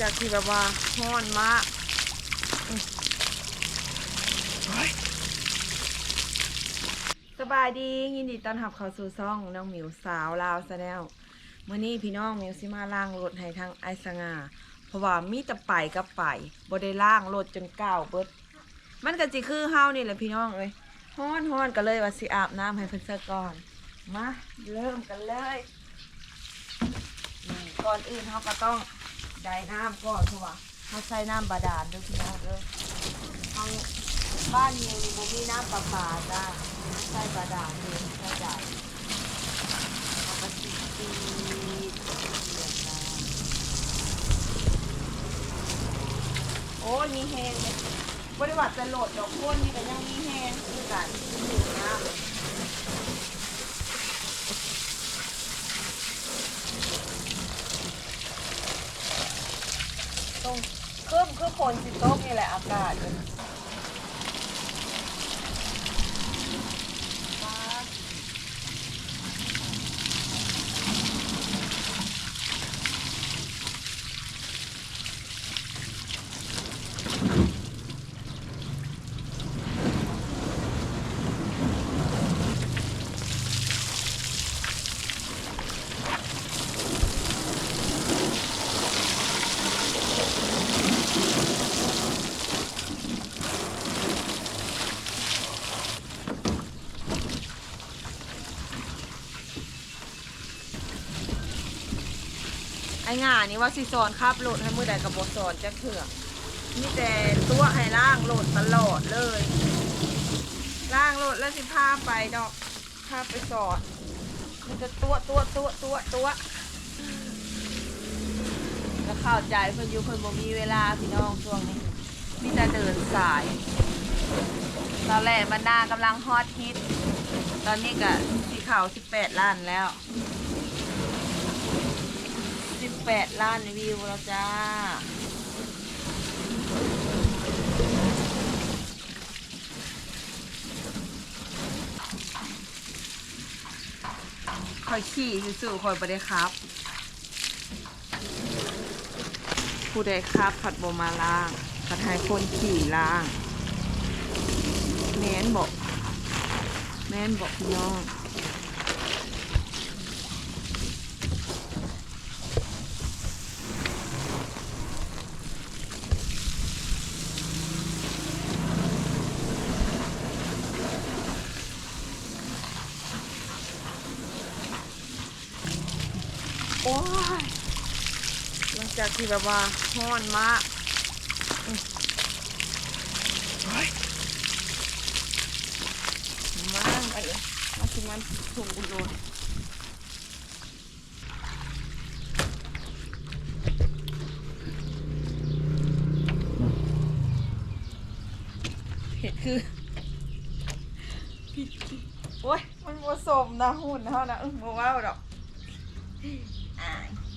จากที่แบบว่าฮ้อนมากสบายดียินดีต้อนรับเข้าสู่ซ่องน้องหมิวสาวลาวซะแล้วเมื่อนี้พี่น้องหมิวสิมาล่างรถให้ทางไอสงาเพราะว่ามีแต่ไปกับไปบ่ได้ล่างรถจนเก่าเบิด มันก็จิคือเฮานี่แหละพี่น้องเอ้ยฮ้อนฮ้อนก็เลยว่าสิอาบน้ำให้เพิ่นซะก่อนมาเริ่มกันเลยก่อนอื่นเขาก็ต้อง ได้น้ำก่อนเพราะว่าเขาใช้น้ำบาดาลเด้วยพี่น้องเด้อทางบ้านนี้นี่บ่มีน้ำประปาจ้าใช้บาดาลเองใช้จ่ายเขาก็สิตีเดือดน้ำโอ้ยมีแหงเลยบริวัติจะโหลดดอกก้นนี่ก็ยังมีแหงคือกันอยู่น้ำ ตรง คือคือฝนสิตกนี่แหละอากาศมันฟ้า้งานนี่ว่าสิสอนขับรถให้มือใดกับบสอนจะเถื่อมีแต่ตัวให้ล่างโหลดตลอดเลย ล่างโหลดแล้วสิพาไปดอกพาไปสอนมันจะตัวตัวตัวตัวตัวก็เข้าใจเพิ่นอยู่เพิ่นบ่มีเวลาพี่น้องช่วงนี้มีแต่เดินสายตอนแรกบรรดากำลังฮอตฮิต ตอนนี้ก็สีขาว18 ล้านแล้ว 18ล้านวิวแล้วจ้า คอยขี่สู่ๆคอยบได้ครับ ผู้ใดครับ ผัดบมาล่างผัดให้คนขี่ล่าง แม่นบอก แม่นบอกพี่น้อง โอ้ยหลังจากที่แบบว่าฮ้อนมากอืมโอ้ยมาไปเลยมาสิมันถุงอุดรเห็ดคือผิดผิดโอ้ยมันผสมนะหุ่นเท่านะอึ้งโมว้าวดอก อ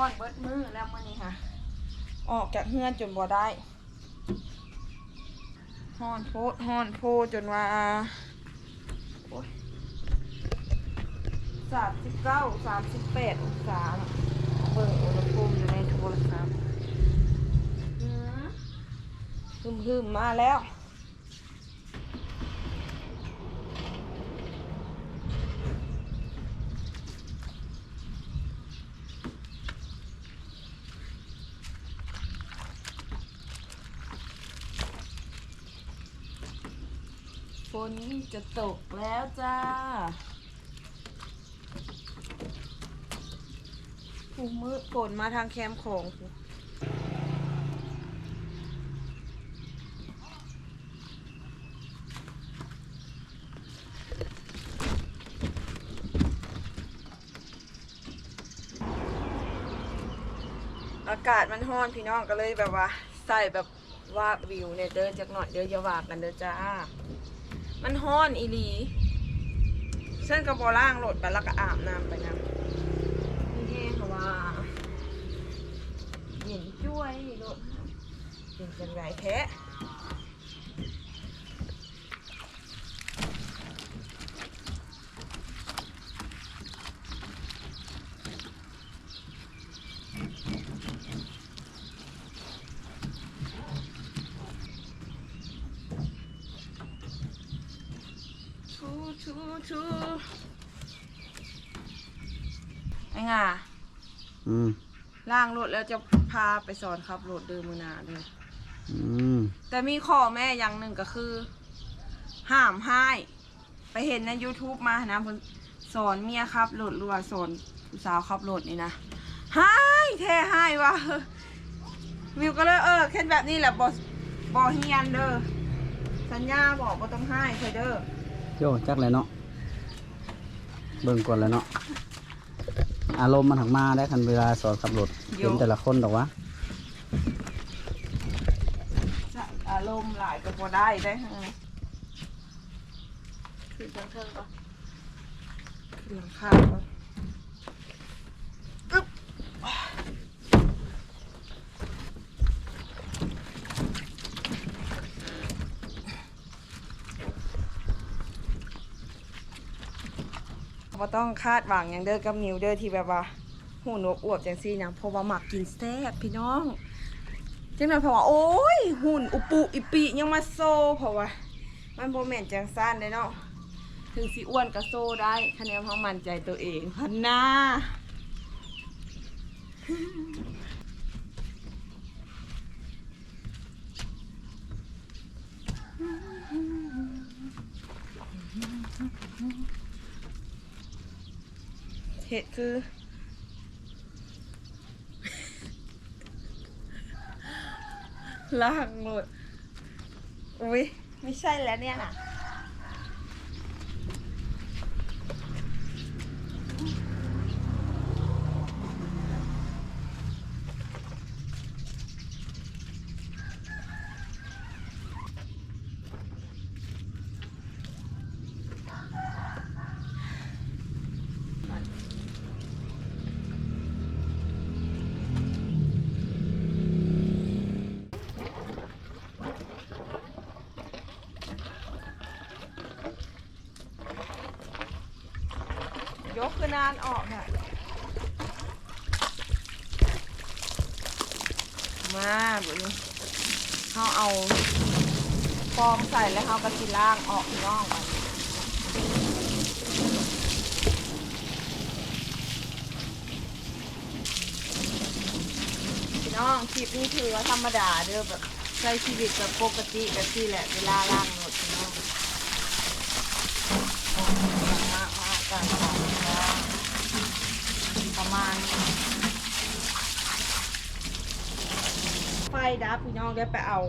ฮ้อนเบิดมือแล้วมื้อนี้ค่ะ ออกจากเฮือนจนบ่ได้ฮ้อนโพดฮ้อนโพดจนว่าโอ้ยสามสิบเก้าสามสิบแปดองศาน่ะเบิ่งอุณหภูมิอยู่ในโทรศัพท์ฮึมฮึมๆมาแล้ว จะตกแล้วจ้าผูมืดฝนมาทางแคมป์ของอากาศมันห้อนพี่น้องก็เลยแบบว่า ใส่แบบว่าวิวเนี่ยเดินจักหน่อยเดินยาวากันเด้อจ้า มันห้อนอีหลีเส้นกระบอล่างโหลดไปแล้วก็อาบน้ำไปนะนี่แห้งค่ะว่าเย็นจ้วยโหลดเห็นจังไรแท้ชูชูชูไอ้ง่า อืมล่างรถแล้วจะพาไปสอนขับรถเดินมือหนาเลย อืมแต่มีข้อแม่อย่างหนึ่งก็คือ ห้ามให้ไปเห็นใน YouTube มานะเพิ่นสอนเมียขับรถหรือว่าสอนสาวขับรถนี่นะให้แท้ให้วะมิวก็เลยเออแค่แบบนี้แหละบอบอเฮียนเด้อสัญญาบอกว่าต้องให้เคยเด้อ โยจักเลยเนาะเบิ่งก่อนเลยเนาะ อารมณ์มันถักมาได้คันเวลาสอนขับรถเห็นแต่ละคนดอกวะจะอารมณ์หลายก็พอได้ได้ฮะคือจังเทิงก็คือหลังคาก็ ต้องคาดหวังอย่างเด้อกับมิวเด้อที่แบบว่าหูหนวกอวบจังซี่นะเพราะว่ามักกินแซ่บพี่น้องจังนั้นเพราะว่าโอ้ยหุ่นอุปุอิปิยังมาโซเพราะว่า มันโบแมนจังซ่านเลยเนาะถึงสิอ้วนก็โซได้คะแนนเพราะมันใจตัวเองพันหน้า เหตุคือ ล่างหมด อุ้ยไม่ใช่แล้วเนี่ยนะ ยกคือนานออกค่ะ มาบุนี้เขาเอาฟองใส่แล้วเขาก็สิล่างออกน่องไปพี่น้องคลิปนี้ถือว่าธรรมดาเด้อแบบใช้ชีวิตแบบปกติแบบที่แหละเวลาล่างหมดพี่น้องมากมากกัน ของประมาณไฟดับพี่น้องได้ไปเอา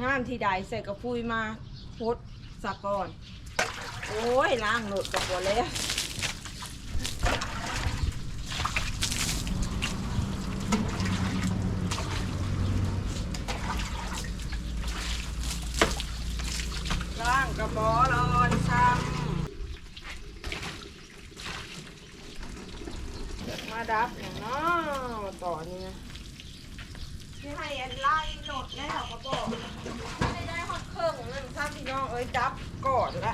น้ำที่ใดใส่กระปุยมาพดสักก่อน โอ้ยล้างหลดกับบัวแล้วล้างกระบอกรอนซ้ำมาดับอย่างเนาะต่อนี่นะที่ให้อันไล่โหลดแล้วกระบอกไม่ได้ฮอดเครื่องนั่นซ้ำพี่น้องเอ้ยดับ ละ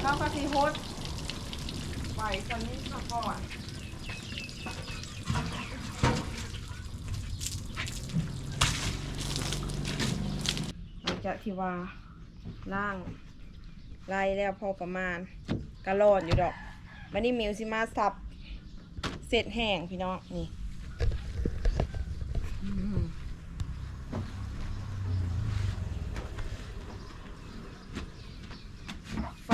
เข้าก็ทีโฮดไปตอนนี้มาก่อนหลังจากที่ว่าล่างไล่แล้วพอประมาณกะรอนอยู่ดอกวันนี้มิวสิมาสับเสร็จแห้งพี่น้องนี่อืมไฟ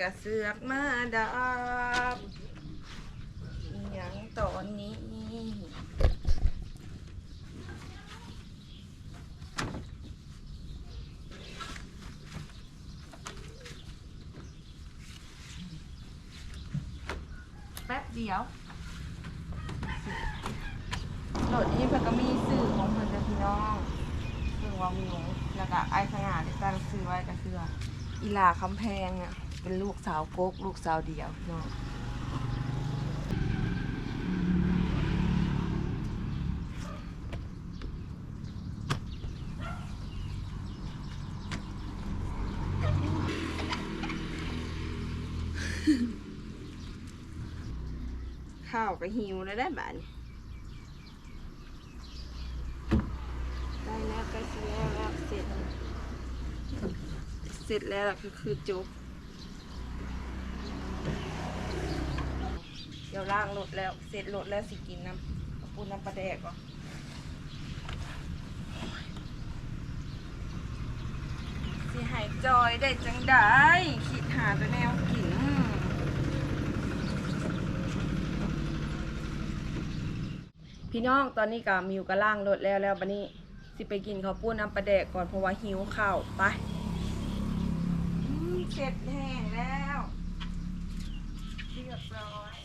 กระเสือกมาดับอหยังตอนนี้แป๊บเดียวถนี้เพิ่นก็มีสื่อของเพิ่นนะพี่น้องซึ่งว่ามีหนูแล้วก็ไอสง่าได้ตั้งชื่อไว้ก็คืออีลาคำแพงอะ เป็นลูกสาวโกกลูกสาวเดียวพี่น้องข้าวก็หิวแล้วได้บ้านได้แล้วก็เสร็จแล้วเสร็จแล้วเสร็จแล้วล่ะคือจบ เดี๋ยวล้างรถแล้ว เสร็จรถแล้วสิกินน้ำกระปุนน้ำปลาแดกก่อนสิหายจอยได้จังได้คิดหาตัวแนวกินพี่น้องตอนนี้ก็มิวก็ล่างรถแล้วแล้วบันนี้ สิไปกินข้าวปุ้นน้ำปลาแดกก่อนเพราะว่าหิวข้าวไปเสร็จแห้งแล้วเรียบร้อย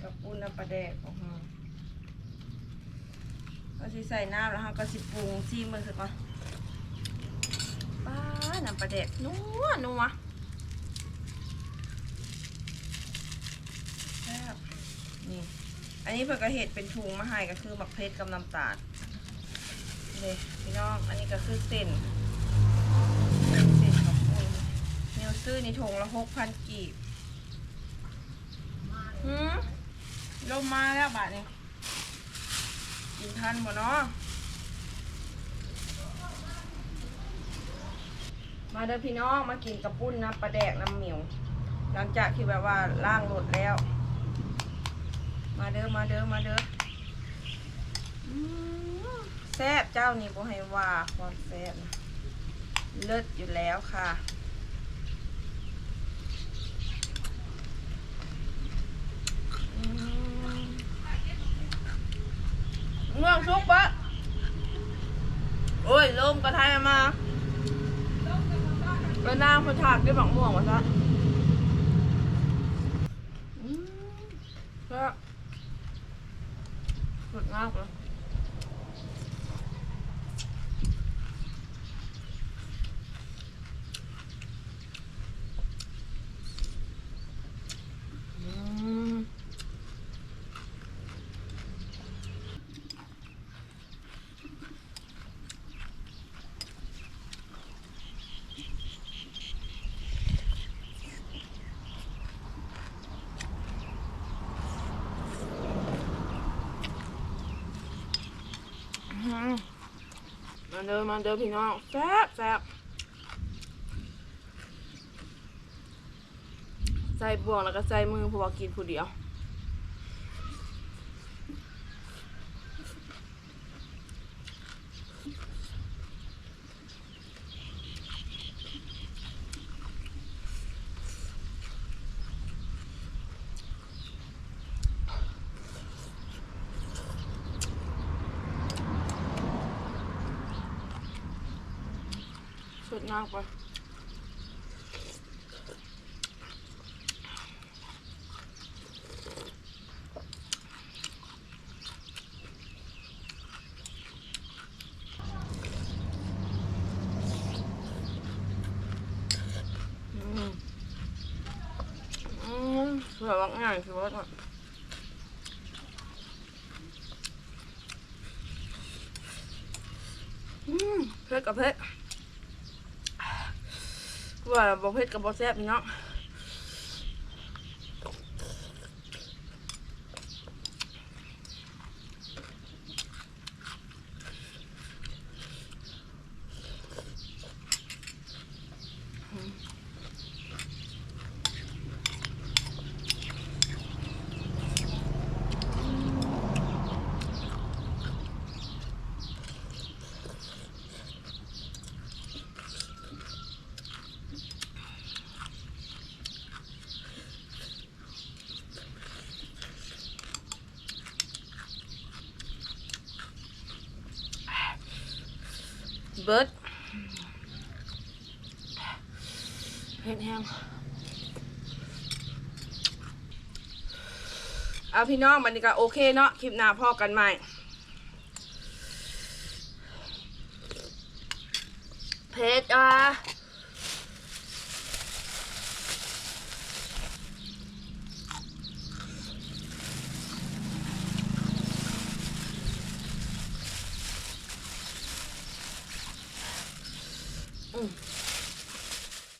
นี่ข้าวปุ้นน้ำปลาแดกของเราก็สิใส่น้ำแล้วเราก็สิปรุงซีมันสิก่อนป้าน้ำปลาแดกนัวนัวแซ่บนี่อันนี้เพื่อกระเห็ดเป็นถุงมาให้ก็คือหมักเพชรกับน้ำตาลนี่พี่น้องอันนี้ก็คือเส้นเส้นกับปุ้นนิวซื้อในถุงละหกพันกีบหืม ลมมาแล้วบาทนี้กินทันบ่เนาะมาเด้อพี่น้องมากินกระปุ้นนะปลาแดกน้ำเหมียว หลังจากที่แบบว่าล่างรถแล้ว มาเด้อมาเด้อมาเด้อแซ่บเจ้านี่บ่ให้ว่าความแซ่บเลิศอยู่แล้วค่ะอืม เมืองชุกปะโอ้ยลมกระทายมาไปนางพระถาดด้วยบักม่วงวะซะอืมแซ่บสดมากเลยอืมอืม มาเดินมาเดินพี่น้องแซ่บแซ่บใส่บ่วงแล้วก็ใส่มือเพราะว่ากินผู้เดียว ดมากปะอืมอืมสวยมากง่ายสวยมากอืมเผ็ดกับเผ็ด ว่าบอกเผ็ดกับบอแซ่บพี่น้อง ผ็ดแห้งเอาพี่น้องมันนี่ก็โอเคเนาะคลิปหน้าพ่อกันใหม่เพชรอะ